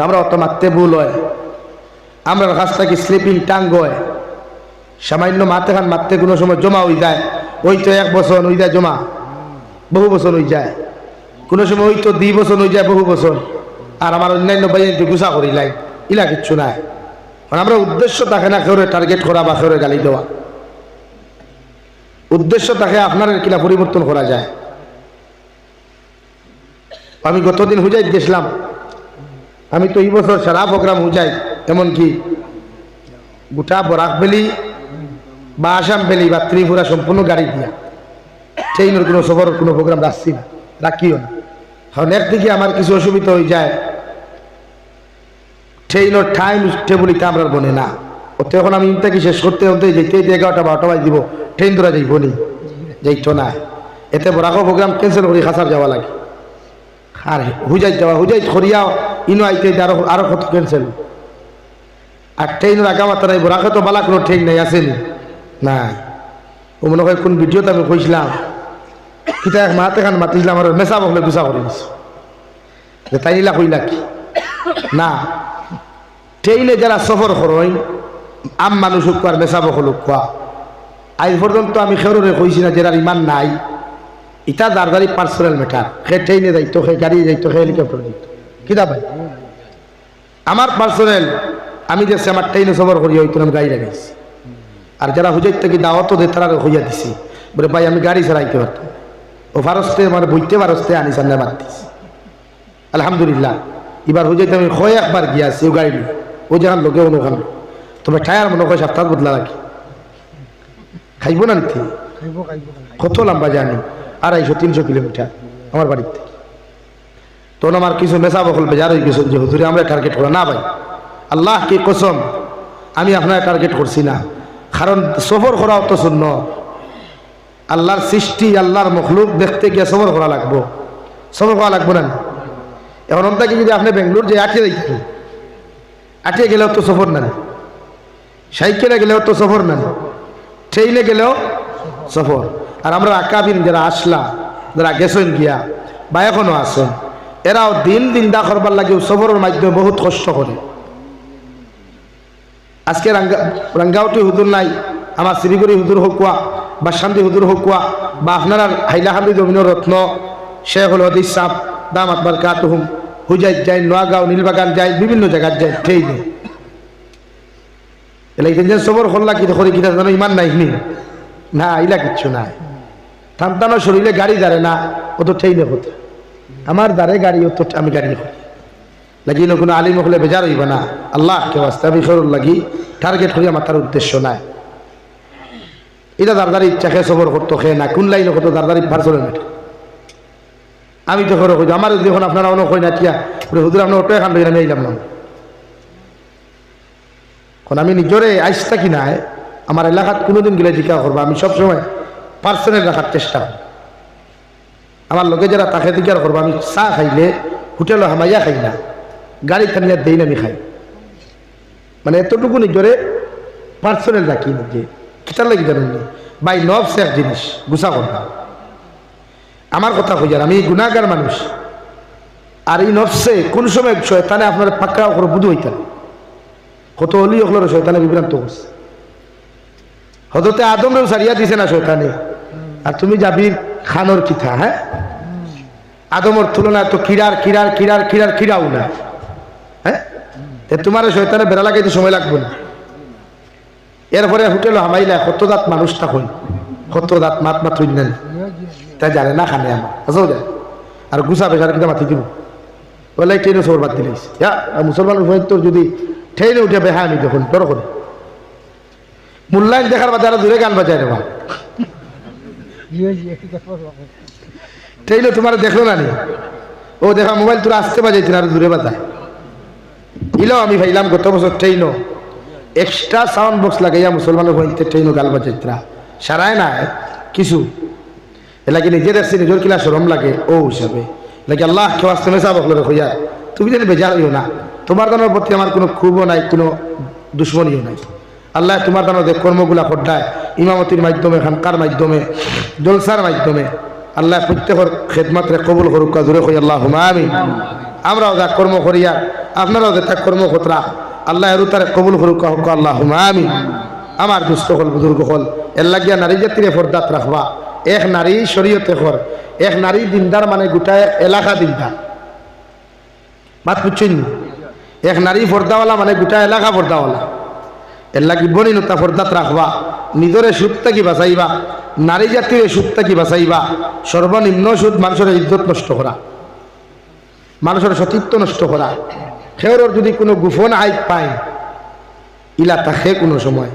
আমরা অত মারতে ভুল হয়। আমরা কাছ থেকে স্লিপিং টাঙ্গ হয়। সামান্য মাতে খান মারতে কোনো সময় জমা হয়ে যায়। ওই তো এক বছর হয়ে যায় জমা। বহু বছর হয়ে যায়। কোনো সময় ওই তো দুই বছর হয়ে যায় বহু বছর। আর আমার অন্যান্য বাইরে গুছা করি, লাই। ইলা কিচ্ছু নাই। আমরা উদ্দেশ্য থাকে না কেউ টার্গেট করা বা কেউ গালি দেওয়া। উদ্দেশ্য থাকে আপনার কিনা পরিবর্তন করা যায়। আমি গতদিন হুজাই গেছিলাম। আমি তো এই বছর সারা প্রোগ্রাম হুজাই এমনকি গোটা বরাক ভ্যালি বা আসাম ভ্যালি বা ত্রিপুরা সম্পূর্ণ গাড়ি দিয়া। ট্রেনের কোনো সফরের কোনো প্রোগ্রাম রাখছি না, রাখিও না। কারণ একদিকে আমার কিছু অসুবিধা হয়ে যায়। ট্রেনের টাইম টেবুলিতে আমরা বনে না। ওতে এখন আমি ইনটাকে শেষ করতে হতে যেতে যেতে এগারোটা বারোটা বাজ দিব, ট্রেন ধরা যাইব নি, যাইতো না। এতে বরাকো প্রোগ্রাম ক্যান্সেল করি, খাসার যাওয়া লাগে। আর হুজাই যাওয়া হুজাই খরিয়া ইনো আইতে আরও আরও কত ক্যান্সেল আর ট্রেনের আগামাতা নাই বরাকে তো বালা কোনো ট্রেন নাই আসেনি নাই। ও মনে হয় কোন ভিডিওতে আমি কইছিলাম কিতা এক মাতে খান মাতিছিলাম আর মেসা বকলে গুছা করে যে তাই নিলা কইলা কি? না। ট্রেনে যারা সফর করেন আম মানুষ হোক আর মেসা বকল কোয়া আজ পর্যন্ত আমি খেররে কইছি না যারা ইমান নাই। ইটা গাড়ি পার্সোনাল ম্যাটার সে ট্রেনে যাইতো সে গাড়ি যাইতো সে হেলিকপ্টার যাইতো। কিতা ভাই? আমার পার্সোনাল আমি দেখছি আমার ট্রেনে সফর করি হয়তো আমি গাড়ি লাগাইছি। আর যারা হুজাই থেকে দাওয়াতও দে তারা হইয়া দিছি। বলে ভাই আমি গাড়ি চালাইতে পারতাম। ও ফারস্তে মানে বইতে ফারস্তে আনি সামনে বাদ দিছি। আলহামদুলিল্লাহ এবার হুজাইতে আমি কয় একবার গিয়াছি ও গাড়ি নিয়ে। ও যেখান লোকে ওখান তবে টায়ার মনে হয় সপ্তাহ বদলা রাখি খাইব না নিতে কত লম্বা জানি আড়াইশো তিনশো কিলোমিটার আমার বাড়ির থেকে তখন আমার কিছু মেসা বকল বেজার হয়ে গেছে, যে হুজুরে আমরা টার্গেট করা না ভাই, আল্লাহ কি কসম, আমি আপনার টার্গেট করছি না। কারণ সফর করা অত শূন্য। আল্লাহর সৃষ্টি, আল্লাহর মখলুক দেখতে গিয়ে সফর করা লাগবো। সফর করা লাগবো না। এখন অন্তাকে যদি আপনি বেঙ্গলোর যে আটকে দেখতেন আটকে গেলেও তো সফর না। সাইকেলে গেলেও তো সফর না। ট্রেনে গেলেও সফর আর আমরা আকাবিন যারা আসলা, যারা গেছেন গিয়া বা এখনও আছেন। এরাও দিন দিন দা করবার লাগে সফরের মাধ্যমে বহুত কষ্ট করে। আজকে রাঙ্গা রাঙ্গাউটি হুদুর নাই, আমার শিলিগুড়ি হুদুর হকুয়া বা শান্তি হুদুর হকুয়া বা আপনার হাইলাহান্দি জমিনের রত্ন, শেখুল হদিস সাহ দাম আকবর কাতুহুম হুজাই যায় নোয়াগাঁও, নীলবাগান যায় বিভিন্ন জায়গায় যায় ট্রেনে এলা যে সবর করলা কি করে কিনা জানো, ইমান নাই নি। না, ইলা কিচ্ছু নাই। সন্তানো শরীরে গাড়ি দাঁড়ে না ও তো ট্রেনে হতে আমার দাঁড়ে গাড়ি তো আমি গাড়ি লাগি না কোনো আলিম হলে বেজার হইব না। আল্লাহ কে বাস্তে আমি সরল লাগি। টার্গেট করি আমার, তার উদ্দেশ্য নাই। এটা দারদারি ইচ্ছা খেয়ে সবর করতো খেয়ে না, কোন লাইনে কত দারদারি পার্সোনাল মেটে আমি তো কই আমার যখন আপনারা অনেক কই না, টিয়া। হুদুর আপনার অটো এখান আমি আইলাম না। এখন আমি নিজরে আইসটা কি নাই, আমার এলাকাত কোনোদিন গেলে জিজ্ঞাসা করব, আমি সবসময় পার্সোনাল রাখার চেষ্টা করি। আমার লোকে যারা তাকে জিজ্ঞাসা করব, আমি চা খাইলে হোটেলে হামাইয়া খাই না, গাড়ি খানিয়া দেই না আমি খাই। মানে এতটুকু নিজরে পার্সোনাল রাখি নিজে কিতার লাগি জানেন বাই নব এক জিনিস গুছা করবা আমার কথা কই আমি গুণাগার মানুষ। আর এই নফসে কোন সময় শয়তানে আপনার পাক্কা করে বুধ হইতেন কত হলো শয়তানে বিভ্রান্ত করছে। হদতে আদমরেও সারিয়া দিছে না শয়তানে। আর তুমি যাবি খানোর কিথা হ্যাঁ? আদমর তুলনায় তো কিরার কিরার কিরার কিরার, কিরাও না। হ্যাঁ? তোমার শয়তানে বেড়া লাগাইতে সময় লাগবে না। এরপরে হোটেল হামাইলা কত দাঁত মানুষটা হই কত দাঁত মাত মাত্র নেন তাই জানে না খানে আমার। আসাও যায় আর গুছা বেচার কিন্তু মাতি দিব? বলে ট্রেনে সবর বাদ দিলিস মুসলমান তোর যদি ট্রেনে উঠে বেহা আমি দেখুন তোর করে মূল্যায়ন দেখার বাদে আরও দূরে গান বাজায় রে ট্রেনে তোমার দেখল না ও দেখা, মোবাইল তোর আসতে বাজাইছি না আরও দূরে বাজায় ইলো, আমি ভাইলাম, গত বছর ট্রেনও এক্সট্রা সাউন্ড বক্স লাগাইয়া মুসলমানের হইতে ট্রেনও গাল বাজাইতরা সারায় না কিছু। এলাকি নিজে দেখছি নিজের কিলা সরম লাগে, ও হিসাবে। এলাকি আল্লাহ কেউ আসতে মেসা বকলো হইয়া, তুমি যেন বেজার হইও না। তোমার দানোর প্রতি আমার কোনো ক্ষোভও নাই, কোনো দুশ্মনীও নাই। আল্লাহ তোমার যে কর্মগুলা খড্ডায় ইমামতির মাধ্যমে, খানকার মাধ্যমে, জলসার মাধ্যমে আল্লাহ প্রত্যেকের খেদমাত্রে কবুল করুক জোরে কই আল্লাহ আমি আমরাও যা কর্ম করিয়া, আপনারাও যেটা কর্মকর্তা আল্লাহ এরু তারে কবুল করুক হোক আল্লাহ আমি আমার দুস্থ হল, বুজুর্গ হল, এর লাগিয়া নারী জাতিরে ফর্দাত রাখবা। এক নারী শরীয়তে হর, এক নারী দিনদার মানে গোটা এলাকা দিনদার। মাত বুঝছেন? এক নারী ফর্দাওয়ালা মানে গোটা এলাকা ফর্দাওয়ালা। এর লাগি বনিনতা ফর্দাত রাখবা। নিজরে সুদটা কি বাঁচাইবা, নারী জাতির সুদটা কি বাঁচাইবা, সর্বনিম্ন সুদ মানুষের ইজ্জত নষ্ট করা, মানুষের সতীত্ব নষ্ট করা। খেওর যদি কোনো গোপন আইক পায়, ইলা তাকে কোনো সময়।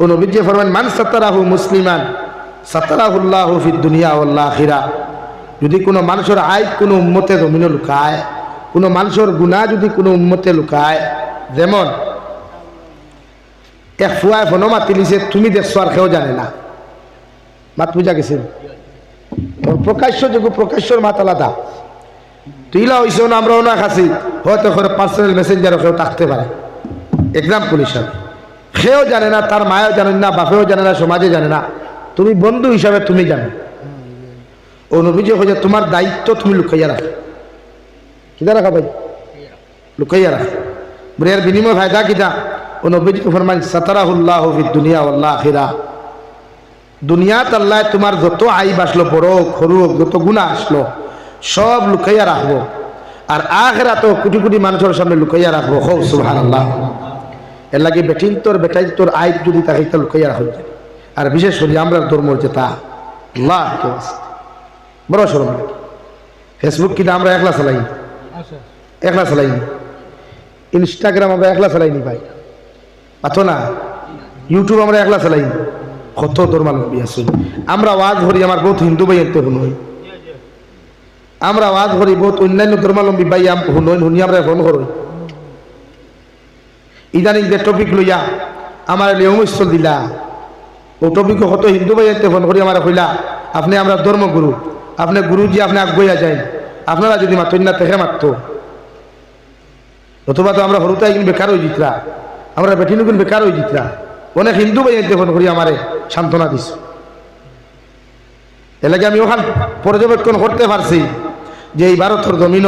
ও নবীজি ফরমান, মান সাতারাহু মুসলিমান, সাতারাহুল্লাহ ফি দুনিয়া আল্লাহ আখিরা। যদি কোনো মানুষের আইক কোনো উম্মতে জমিনে লুকায়, কোনো মানুষের গুণা যদি কোনো উম্মতে লুকায়, যেমন এক ফুয়ায় ফোনো মাতি লিছে তুমি দেখছ আর কেউ জানে না। মাত বুঝা তোর প্রকাশ্য যোগ্য প্রকাশ্যর মাত আলাদা। তুইলা হইছ না, আমরাও না খাসি। হয়তো করে পার্সোনাল মেসেঞ্জারও কেউ থাকতে পারে। এক্সাম্পল হিসাবে। সেও জানে না, তার মায়ও জানে না, বাপেও জানে না, সমাজে জানে না। তুমি বন্ধু হিসাবে তুমি জানো। ও নবীজি হয়ে তোমার দায়িত্ব তুমি লুকাইয়া রাখো। কিদা রাখা ভাই? লুকাইয়া রাখো। এর বিনিময় ফায়দা কিতা? ও নবীজি ফরমান সাতারাহুল্লাহ ফি দুনিয়া আল্লাহ আখিরা। দুনিয়াত আল্লাহ তোমার যত আইব আসলো বড় হোক যত গুণা আসলো সব লুকাইয়া রাখব। আর আখেরা তো কোটি কোটি মানুষের সামনে লুকাইয়া রাখব। হো সুহান আল্লাহ এর লাগে বেটিন তোর বেটাই তোর আইব যদি তাকে তা লুকাইয়া রাখো আর বিশেষ করে আমরা ধর্মর যে তা। আল্লাহ বড় সরম ফেসবুক কিনা আমরা একলা চালাই। একলা চালাইনি। ইনস্টাগ্রাম আমরা একলা চালাইনি ভাই। পাতো না। ইউটিউব আমরা একলা চালাইনি কত ধর্মালম্বী আছে আমরা ওয়াজ ধরি আমার বহুত হিন্দু ভাই এতে শুনুই আমরা ওয়াজ ধরি বহুত অন্যান্য ধর্মালম্বী ভাই আম শুনি আমরা ফোন করই ইদানিং যে টপিক লইয়া আমার লিয়মস্থল দিলা, ও টপিক কত হিন্দু ভাই এতে ফোন করি আমার কইলা, আপনি আমরা ধর্মগুরু, আপনি গুরুজি, আপনি আগুয়া যাই আপনারা যদি মাতন না তেহে মারতো অথবা তো আমরা হরুতাই কিন্তু বেকার হয়ে জিতরা আমরা বেটিনু কিন্তু বেকার হয়ে জিতরা। অনেক হিন্দু ভাই ফোন করি, আমারে সান্ত্বনা দিস। এলাকে আমি ওখান পর্যবেক্ষণ করতে পারছি যে এই ভারতের জমিন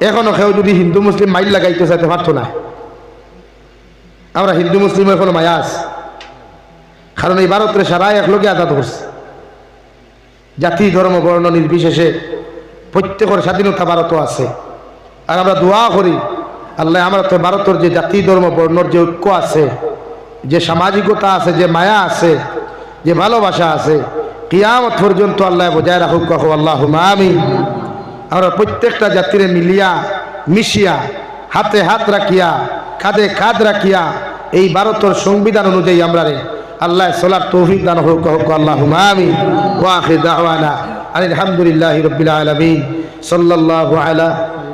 এখনও কেউ যদি হিন্দু মুসলিম মাইল লাগাইতে চাইতে পারতো না। আমরা হিন্দু মুসলিম এখনও মায়া আছে। কারণ এই ভারতের সারাই একলগে আজাদ করছে। জাতি, ধর্ম, বর্ণ নির্বিশেষে প্রত্যেকের স্বাধীনতা ভারতও আছে। আর আমরা দোয়া করি আল্লাহ আমরা তো ভারতের যে জাতি, ধর্ম, বর্ণর যে ঐক্য আছে, যে সামাজিকতা আছে, যে মায়া আছে, যে ভালোবাসা আছে, কিয়ামত পর্যন্ত আল্লাহ বজায় রাখুক কখো আল্লাহ আমি আমরা প্রত্যেকটা জাতিরে মিলিয়া, মিশিয়া, হাতে হাত রাখিয়া কাঁধে কাঁধ রাখিয়া, এই ভারতের সংবিধান অনুযায়ী আমরা রে আল্লাহ সোলার তৌফিক দান হোক হোক আল্লাহ আমি দাওয়ানা আলহামদুলিল্লাহ রবিল আলমিন। সাল্লাল্লাহু আলা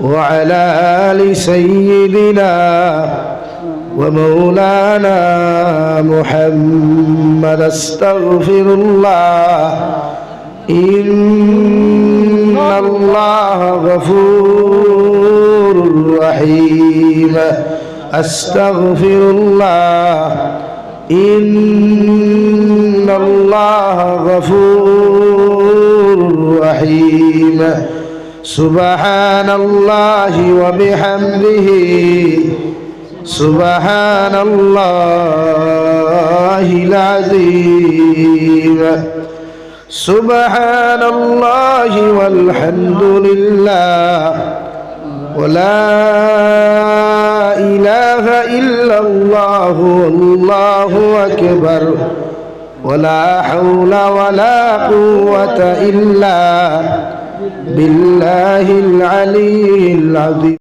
وعلى آل سيدنا ومولانا محمد استغفر الله. إن الله غفور رحيم. أستغفر الله. إن الله غفور رحيم. سبحان الله وبحمده. سبحان الله العظيم. سبحان الله والحمد لله. ولا إله إلا الله والله أكبر. ولا حول ولا قوة إلا بالله العلي العظيم.